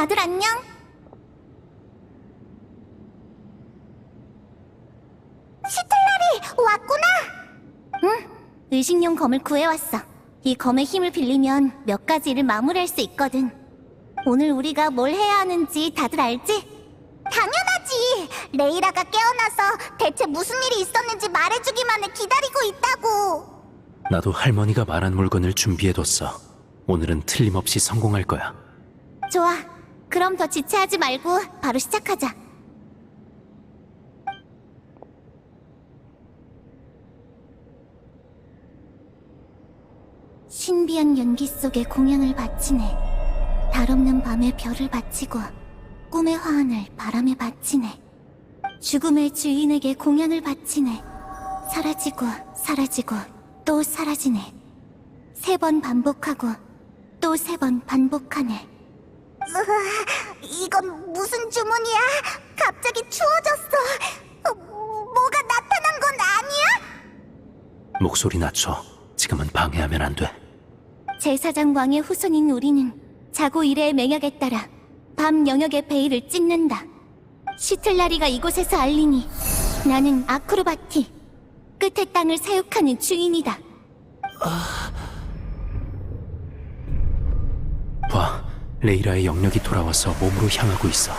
다들 안녕? 시틀라리 왔구나. 응, 의식용 검을 구해왔어. 이 검의 힘을 빌리면 몇 가지 일을 마무리할 수 있거든. 오늘 우리가 뭘 해야 하는지 다들 알지? 당연하지. 레이라가 깨어나서 대체 무슨 일이 있었는지 말해주기만을 기다리고 있다고. 나도 할머니가 말한 물건을 준비해뒀어. 오늘은 틀림없이 성공할 거야. 좋아. 그럼 더 지체하지 말고 바로 시작하자. 신비한 연기 속에 공양을 바치네. 달없는 밤에 별을 바치고 꿈의 화환을 바람에 바치네. 죽음의 주인에게 공양을 바치네. 사라지고 사라지고 또 사라지네. 세 번 반복하고 또 세 번 반복하네. 이건 무슨 주문이야? 갑자기 추워졌어. 어, 뭐가 나타난 건 아니야? 목소리 낮춰. 지금은 방해하면 안 돼. 제사장 왕의 후손인 우리는 자고 일의 맹약에 따라 밤 영역의 베일을 찢는다. 시틀라리가 이곳에서 알리니 나는 아크로바티 끝의 땅을 사육하는 주인이다. 봐. 레이라의 영역이 돌아와서 몸으로 향하고 있어.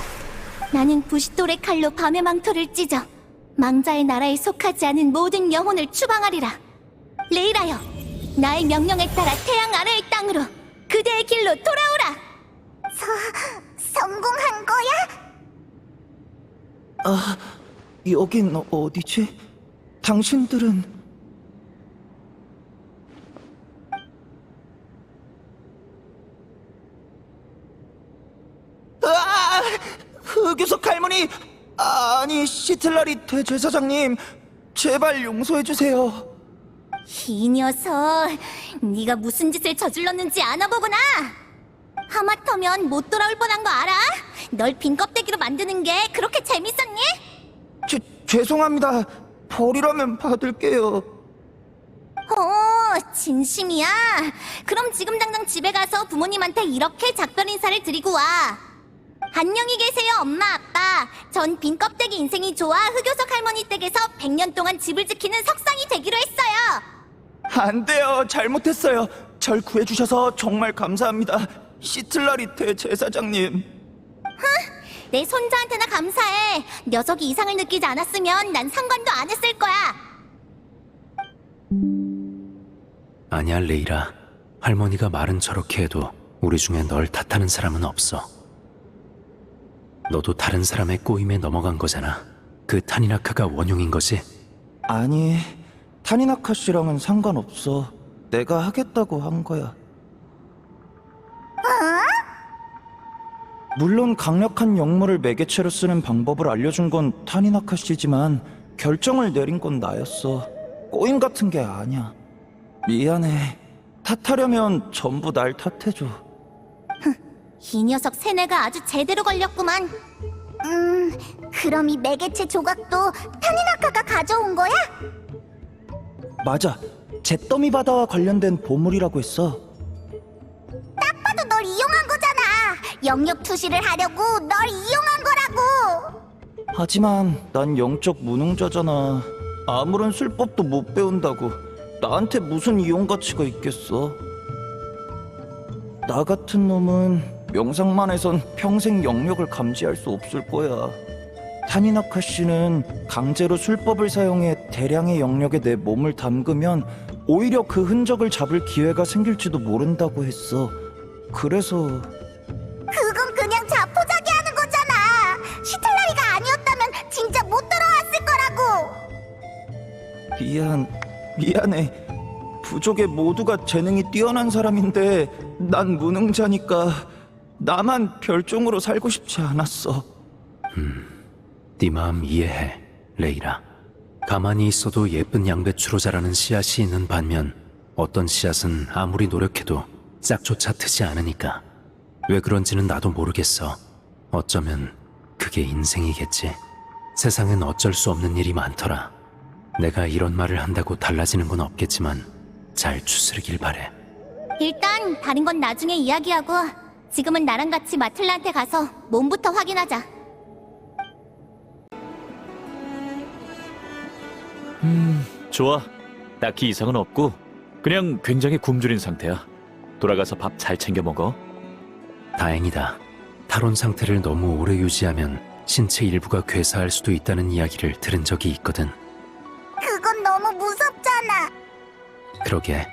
나는 부싯돌의 칼로 밤의 망토를 찢어 망자의 나라에 속하지 않은 모든 영혼을 추방하리라. 레이라여, 나의 명령에 따라 태양 아래의 땅으로 그대의 길로 돌아오라. 서, 성공한 거야? 아, 여긴 어디지? 당신들은 아! 흑유석 할머니! 시틀라리 대제사장님, 제발 용서해 주세요. 이 녀석, 네가 무슨 짓을 저질렀는지 아나 보구나. 하마터면 못 돌아올 뻔한 거 알아? 널 빈 껍데기로 만드는 게 그렇게 재밌었니? 죄, 죄송합니다. 벌이라면 받을게요. 어, 진심이야. 그럼 지금 당장 집에 가서 부모님한테 이렇게 작별 인사를 드리고 와. 안녕히 계세요, 엄마, 아빠. 전 빈 껍데기 인생이 좋아 흑요석 할머니 댁에서 100년 동안 집을 지키는 석상이 되기로 했어요. 안 돼요. 잘못했어요. 절 구해주셔서 정말 감사합니다. 시틀라리 대제사장님. 내 손자한테나 감사해. 녀석이 이상을 느끼지 않았으면 난 상관도 안 했을 거야. 아니야, 레이라. 할머니가 말은 저렇게 해도 우리 중에 널 탓하는 사람은 없어. 너도 다른 사람의 꼬임에 넘어간 거잖아. 그 타니나카가 원흉인 거지? 아니, 타니나카 씨랑은 상관없어. 내가 하겠다고 한 거야. 물론 강력한 역물을 매개체로 쓰는 방법을 알려준 건 타니나카 씨지만 결정을 내린 건 나였어. 꼬임 같은 게 아니야. 미안해. 탓하려면 전부 날 탓해줘. 이 녀석 세뇌가 아주 제대로 걸렸구만. 음, 그럼 이 매개체 조각도 타니나카가 가져온 거야? 맞아. 잿더미 바다와 관련된 보물이라고 했어. 딱 봐도 널 이용한 거잖아. 영역 투시를 하려고 널 이용한 거라고. 하지만 난 영적 무능자잖아. 아무런 술법도 못 배운다고 나한테 무슨 이용 가치가 있겠어? 나 같은 놈은 명상만 해선 평생 영역을 감지할 수 없을 거야. 타니나카 씨는 강제로 술법을 사용해 대량의 영역에 내 몸을 담그면 오히려 그 흔적을 잡을 기회가 생길지도 모른다고 했어. 그래서 그건 그냥 자포자기 하는 거잖아. 시틀라리가 아니었다면 진짜 못 돌아왔을 거라고. 미안, 미안해. 부족의 모두가 재능이 뛰어난 사람인데 난 무능자니까 나만 별종으로 살고 싶지 않았어. 네 마음 이해해, 레이라. 가만히 있어도 예쁜 양배추로 자라는 씨앗이 있는 반면 어떤 씨앗은 아무리 노력해도 싹조차 트지 않으니까. 왜 그런지는 나도 모르겠어. 어쩌면 그게 인생이겠지. 세상엔 어쩔 수 없는 일이 많더라. 내가 이런 말을 한다고 달라지는 건 없겠지만 잘 추스르길 바래. 일단 다른 건 나중에 이야기하고 지금은 나랑 같이 마틀라한테 가서 몸부터 확인하자. 좋아. 딱히 이상은 없고 그냥 굉장히 굶주린 상태야. 돌아가서 밥 잘 챙겨 먹어. 다행이다. 탈원 상태를 너무 오래 유지하면 신체 일부가 괴사할 수도 있다는 이야기를 들은 적이 있거든. 그건 너무 무섭잖아. 그러게.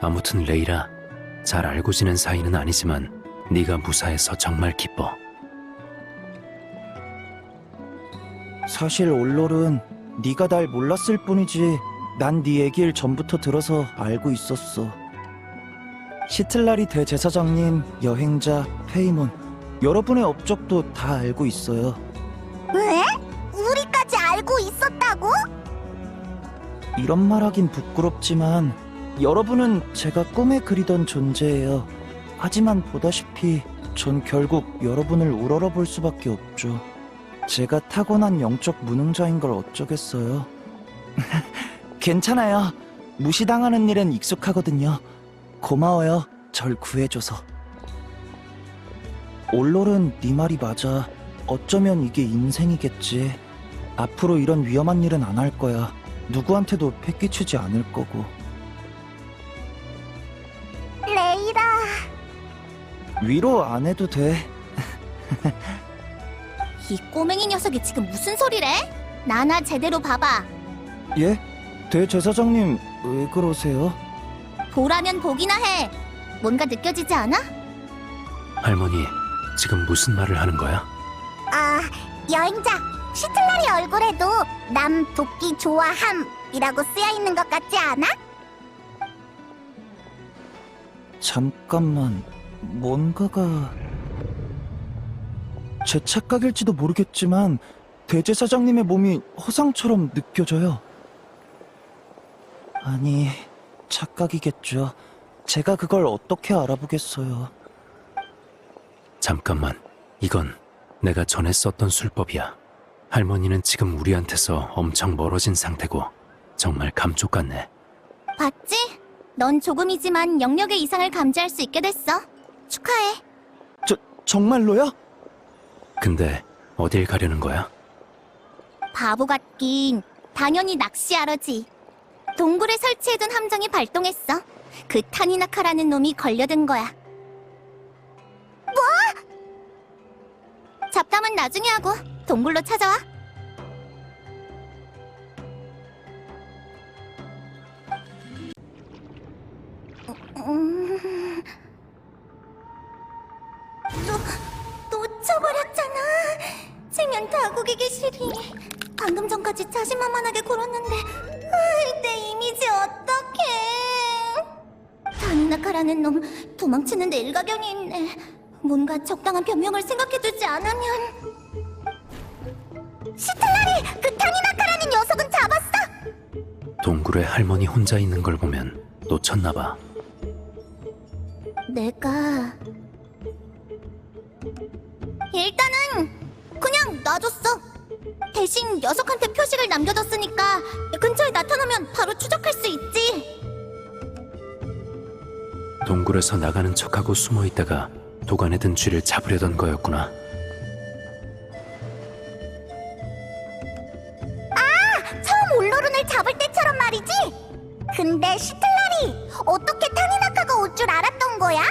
아무튼 레이라, 잘 알고 지낸 사이는 아니지만 네가 무사해서 정말 기뻐. 사실 올롤은 네가 날 몰랐을 뿐이지 난 네 얘기를 전부터 들어서 알고 있었어. 시틀라리 대제사장님, 여행자, 페이몬 여러분의 업적도 다 알고 있어요. 왜? 우리까지 알고 있었다고? 이런 말하긴 부끄럽지만 여러분은 제가 꿈에 그리던 존재예요. 하지만 보다시피 전 결국 여러분을 우러러 볼 수밖에 없죠. 제가 타고난 영적 무능자인 걸 어쩌겠어요. 괜찮아요. 무시당하는 일은 익숙하거든요. 고마워요. 절 구해줘서. 올롤은 네 말이 맞아. 어쩌면 이게 인생이겠지. 앞으로 이런 위험한 일은 안 할 거야. 누구한테도 패끼치지 않을 거고. 위로 안 해도 돼. 이 꼬맹이 녀석이 지금 무슨 소리래? 나나 제대로 봐봐. 예? 대제사장님, 왜 그러세요? 보라면 보기나 해. 뭔가 느껴지지 않아? 할머니, 지금 무슨 말을 하는 거야? 아, 여행자. 시틀라리 얼굴에도 남 돕기 좋아함이라고 쓰여 있는 것 같지 않아? 잠깐만, 뭔가가... 제 착각일지도 모르겠지만 대제사장님의 몸이 허상처럼 느껴져요. 아니, 착각이겠죠. 제가 그걸 어떻게 알아보겠어요. 잠깐만, 이건 내가 전에 썼던 술법이야. 할머니는 지금 우리한테서 엄청 멀어진 상태고 정말 감쪽 같네. 봤지? 넌 조금이지만 영역의 이상을 감지할 수 있게 됐어. 축하해. 저, 정말로요? 근데 어딜 가려는 거야? 바보 같긴. 당연히 낚시하러지. 동굴에 설치해둔 함정이 발동했어. 그 타니나카라는 놈이 걸려든 거야. 뭐? 잡담은 나중에 하고 동굴로 찾아와. 음... 다국이기 싫이. 방금 전까지 자신만만하게 굴었는데, 내 이미지 어떡해. 다니나카라는 놈 도망치는 데 일가견이 있네. 뭔가 적당한 변명을 생각해두지 않으면. 시틀라리, 그 타니나카라는 녀석은 잡았어. 동굴에 할머니 혼자 있는 걸 보면 놓쳤나 봐. 내가 일단은 그냥 놔줬어. 대신 녀석한테 표식을 남겨뒀으니까 근처에 나타나면 바로 추적할 수 있지. 동굴에서 나가는 척하고 숨어 있다가 도관에 든 쥐를 잡으려던 거였구나. 처음 올로룬을 잡을 때처럼 말이지. 근데 시틀라리 어떻게 타니나카가 올 줄 알았던 거야?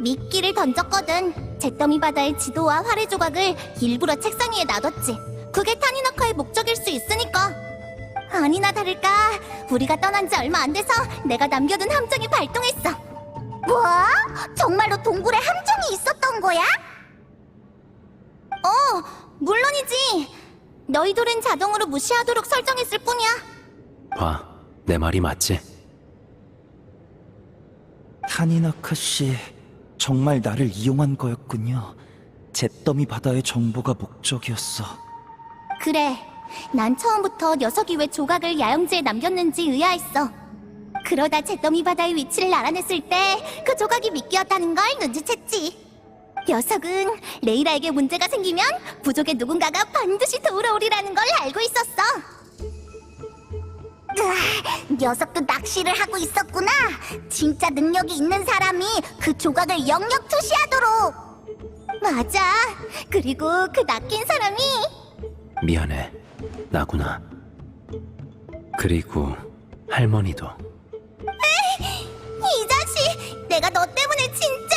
미끼를 던졌거든. 잿더미 바다의 지도와 활의 조각을 일부러 책상 위에 놔뒀지. 그게 타니나카의 목적일 수 있으니까. 아니나 다를까 우리가 떠난 지 얼마 안 돼서 내가 남겨둔 함정이 발동했어. 뭐? 정말로 동굴에 함정이 있었던 거야? 어, 물론이지. 너희들은 자동으로 무시하도록 설정했을 뿐이야. 봐, 내 말이 맞지? 타니나카 씨, 정말 나를 이용한 거였군요. 잿더미 바다의 정보가 목적이었어. 그래, 난 처음부터 녀석이 왜 조각을 야영지에 남겼는지 의아했어. 그러다 잿더미 바다의 위치를 알아냈을 때 그 조각이 미끼였다는 걸 눈치챘지. 녀석은 레이라에게 문제가 생기면 부족의 누군가가 반드시 도우러 오리라는 걸 알고 있었어. 녀석도 낚시를 하고 있었구나. 진짜 능력이 있는 사람이 그 조각을 영역 투시하도록. 맞아. 그리고 그 낚인 사람이 미안해. 나구나. 그리고 할머니도 이 자식. 내가 너 때문에 진짜.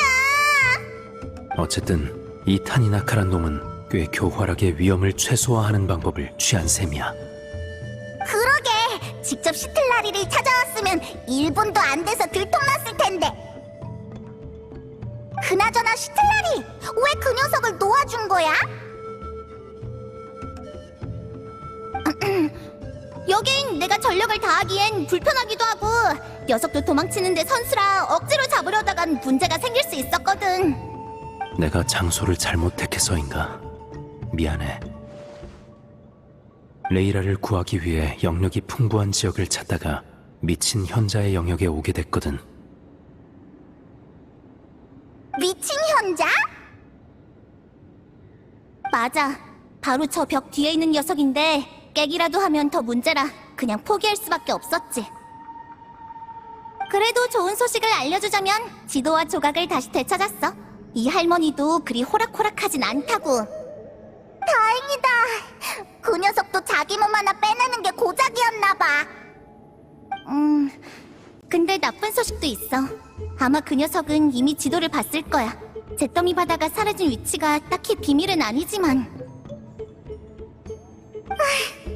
어쨌든 이 타니나카란 놈은 꽤 교활하게 위험을 최소화하는 방법을 취한 셈이야. 그러게. 직접 시틀라리를 찾아왔으면 1분도 안 돼서 들통났을 텐데. 그나저나 시틀라리, 왜 그 녀석을 놓아준 거야? 여긴 내가 전력을 다하기엔 불편하기도 하고 녀석도 도망치는데 선수라 억지로 잡으려다간 문제가 생길 수 있었거든. 내가 장소를 잘못 택해서인가? 미안해. 레이라를 구하기 위해 영역이 풍부한 지역을 찾다가 미친 현자의 영역에 오게 됐거든. 미친 현자? 맞아. 바로 저 벽 뒤에 있는 녀석인데 깨기라도 하면 더 문제라 그냥 포기할 수밖에 없었지. 그래도 좋은 소식을 알려주자면 지도와 조각을 다시 되찾았어. 이 할머니도 그리 호락호락하진 않다고. 다행이다. 그 녀석도 자기 몸 하나 빼내는 게 고작이었나 봐. 음, 근데 나쁜 소식도 있어. 아마 그 녀석은 이미 지도를 봤을 거야. 잿더미 바다가 사라진 위치가 딱히 비밀은 아니지만.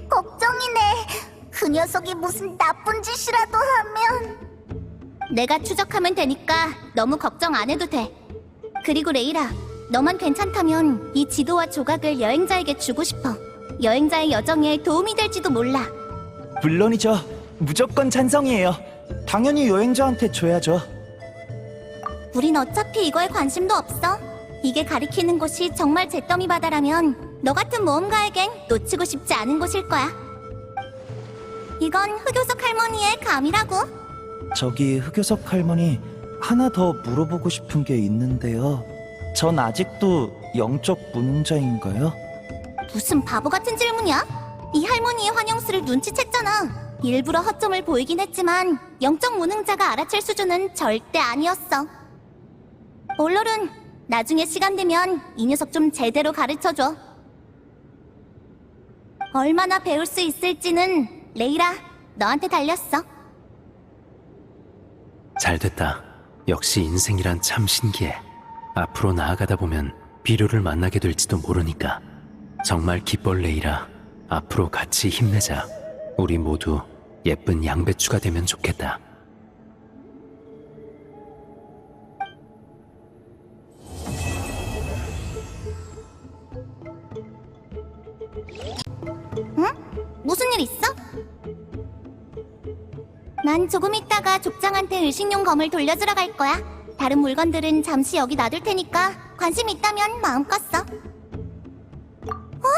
걱정이네. 그 녀석이 무슨 나쁜 짓이라도 하면. 내가 추적하면 되니까 너무 걱정 안 해도 돼. 그리고 레이라, 너만 괜찮다면 이 지도와 조각을 여행자에게 주고 싶어. 여행자의 여정에 도움이 될지도 몰라. 물론이죠. 무조건 찬성이에요. 당연히 여행자한테 줘야죠. 우린 어차피 이거에 관심도 없어. 이게 가리키는 곳이 정말 잿더미 바다라면 너 같은 모험가에겐 놓치고 싶지 않은 곳일 거야. 이건 흑요석 할머니의 감이라고. 저기 흑요석 할머니 하나 더 물어보고 싶은 게 있는데요. 전 아직도 영적 무능자인가요? 무슨 바보 같은 질문이야? 이 할머니의 환영수를 눈치챘잖아. 일부러 허점을 보이긴 했지만 영적 무능자가 알아챌 수준은 절대 아니었어. 올롤은 나중에 시간 되면 이 녀석 좀 제대로 가르쳐줘. 얼마나 배울 수 있을지는 레이라 너한테 달렸어. 잘 됐다. 역시 인생이란 참 신기해. 앞으로 나아가다 보면 비료를 만나게 될지도 모르니까. 정말 기뻐 레이라. 앞으로 같이 힘내자. 우리 모두 예쁜 양배추가 되면 좋겠다. 난 조금 있다가 족장한테 의식용 검을 돌려주러 갈 거야. 다른 물건들은 잠시 여기 놔둘 테니까 관심 있다면 마음껏 써. 어?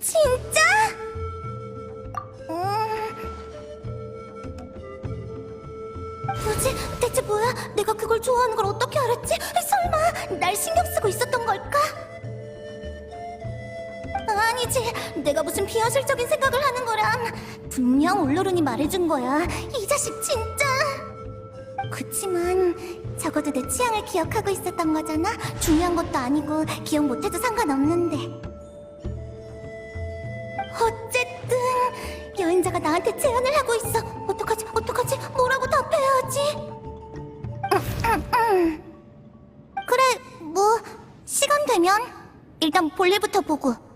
진짜? 음... 뭐지? 대체 뭐야? 내가 그걸 좋아하는 걸 어떻게 알았지? 설마 날 신경 쓰고 있었던 걸까? 아니지, 내가 무슨 비현실적인 생각을 하는 거람. 분명 올로룬이 말해준 거야. 이 자식 진짜. 그치만 적어도 내 취향을 기억하고 있었던 거잖아. 중요한 것도 아니고 기억 못해도 상관없는데. 어쨌든 여행자가 나한테 제안을 하고 있어. 어떡하지? 어떡하지? 뭐라고 답해야지? 그래, 뭐 시간 되면 일단 볼일부터 보고